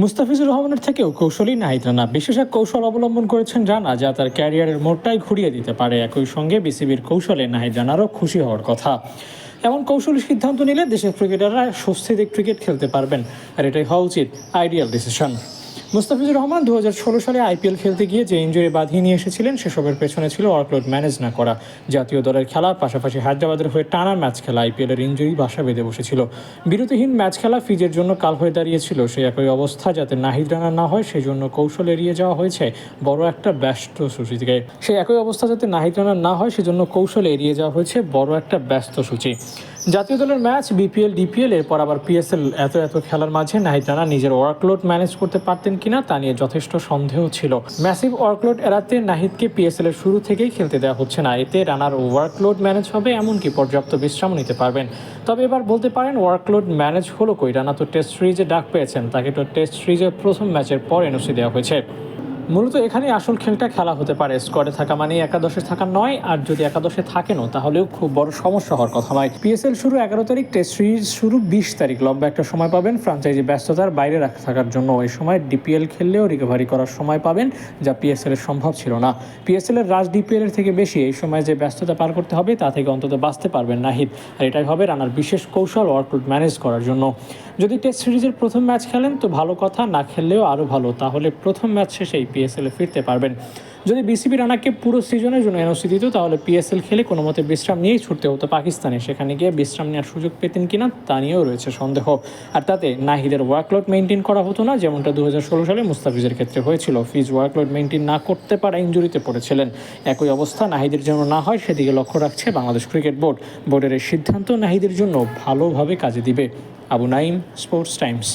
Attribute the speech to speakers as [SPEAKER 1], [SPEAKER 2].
[SPEAKER 1] মুস্তাফিজুর রহমানের থেকেও কৌশলী নাহিদ রানা বিশেষ এক কৌশল অবলম্বন করেছেন রানা, যা তার ক্যারিয়ারের মোড়টাই ঘুরিয়ে দিতে পারে। একই সঙ্গে বিসিবির কৌশলে নাহিদ রানারও খুশি হওয়ার কথা। এমন কৌশলী সিদ্ধান্ত নিলে দেশের ক্রিকেটাররা স্বস্তিতে ক্রিকেট খেলতে পারবেন, আর এটাই হওয়া উচিত আইডিয়াল ডিসিশন। মুস্তাফিজুর রহমান দু হাজার ষোলো সালে আইপিএল খেলতে গিয়ে যে ইঞ্জুরি বাঁধিয়ে নিয়ে এসেছিলেন, সেসবের পেছনে ছিল ওয়ার্কলোড ম্যানেজ না করা। জাতীয় দলের খেলা, পাশাপাশি হায়দ্রাবাদের হয়ে টানা ম্যাচ খেলা, আইপিএলের ইঞ্জুরি বাসা বেঁধে বসেছিল। বিরতিহীন ম্যাচ খেলা ফিজের জন্য কাল হয়ে দাঁড়িয়েছিল, সেই একই অবস্থা যাতে নাহিদ রানা না হয় সেই জন্য কৌশল এড়িয়ে যাওয়া হয়েছে বড় একটা ব্যস্ত সূচি থেকে সেই একই অবস্থা যাতে নাহিদ রানা না হয়, সেজন্য কৌশল এড়িয়ে যাওয়া হয়েছে বড় একটা ব্যস্ত সূচি। জাতীয় দলের ম্যাচ বিপিএল, ডিপিএল, এরপর আবার পিএসএল এত এত খেলার মাঝে নাহিদ রানা নিজের ওয়ার্কলোড ম্যানেজ করতে পারতেন কিনা তা নিয়ে যথেষ্ট সন্দেহ ছিল। ম্যাসিভ ওয়ার্কলোড এড়াতে নাহিদকে পিএসএল এর শুরু থেকেই খেলতে দেওয়া হচ্ছে না। এতে রানার ওয়ার্কলোড ম্যানেজ হবে এমনকি পর্যাপ্ত বিশ্রাম নিতে পারবেন। তবে এবার বলতে পারেন ওয়ার্কলোড ম্যানেজ হলো কই? রানা তো টেস্ট সিরিজে ডাক পেয়েছেন। তাকে তো টেস্ট সিরিজের প্রথম ম্যাচের পর এনওসি দেওয়া হয়েছে। মূলত এখানে আসল খেলটা খেলা হতে পারে। স্কোয়াডে থাকা মানে একাদশে থাকা নয়, আর যদি একাদশে থাকেনও, তাহলেও খুব বড় সমস্যা হওয়ার কথা নয়। পিএসএল শুরু এগারো তারিখ টেস্ট সিরিজ শুরু বিশ তারিখ। লম্বা একটা সময় পাবেন ফ্রাঞ্চাইজি ব্যস্ততার বাইরে রাখা থাকার জন্য। ওই সময় ডিপিএল খেললেও রিকভারি করার সময় পাবেন, যা পিএসএল এর সম্ভব ছিল না। পিএসএল এর রাজ ডিপিএল এর থেকে বেশি, এই সময় যে ব্যস্ততা পার করতে হবে, তা থেকে অন্তত বাঁচতে পারবেন নাহিদ। আর এটাই হবে রানার বিশেষ কৌশল ওয়ার্কলোড ম্যানেজ করার জন্য। যদি টেস্ট সিরিজের প্রথম ম্যাচ খেলেন, তো ভালো কথা, না খেললেও আরও ভালো। তাহলে প্রথম ম্যাচ শেষেই পিএসএল ফিরতে পারবেন। যদি বিসিবি রানাকে পুরো সিজনের জন্য এনওসি দিত, তাহলে পিএসএল খেলে কোনো মতে বিশ্রাম নিয়েই ছুটতে হতো পাকিস্তানে। সেখানে গিয়ে বিশ্রাম নেওয়ার সুযোগ পেতেন কিনা, তা নিয়েও রয়েছে সন্দেহ। আর তাতে নাহিদের ওয়ার্কলোড মেনটেন করা হতো না, যেমনটা দু হাজার ষোলো সালে মুস্তাফিজের ক্ষেত্রে হয়েছিল। ফিজ ওয়ার্কলোড মেনটেন না করতে পারা ইঞ্জুরিতে পড়েছিলেন। একই অবস্থা নাহিদের জন্য না হয়, সেদিকে লক্ষ্য রাখছে বাংলাদেশ ক্রিকেট বোর্ড। বোর্ডের এই সিদ্ধান্ত নাহিদের জন্য ভালোভাবে কাজে দিবে। Abu Naim sports Times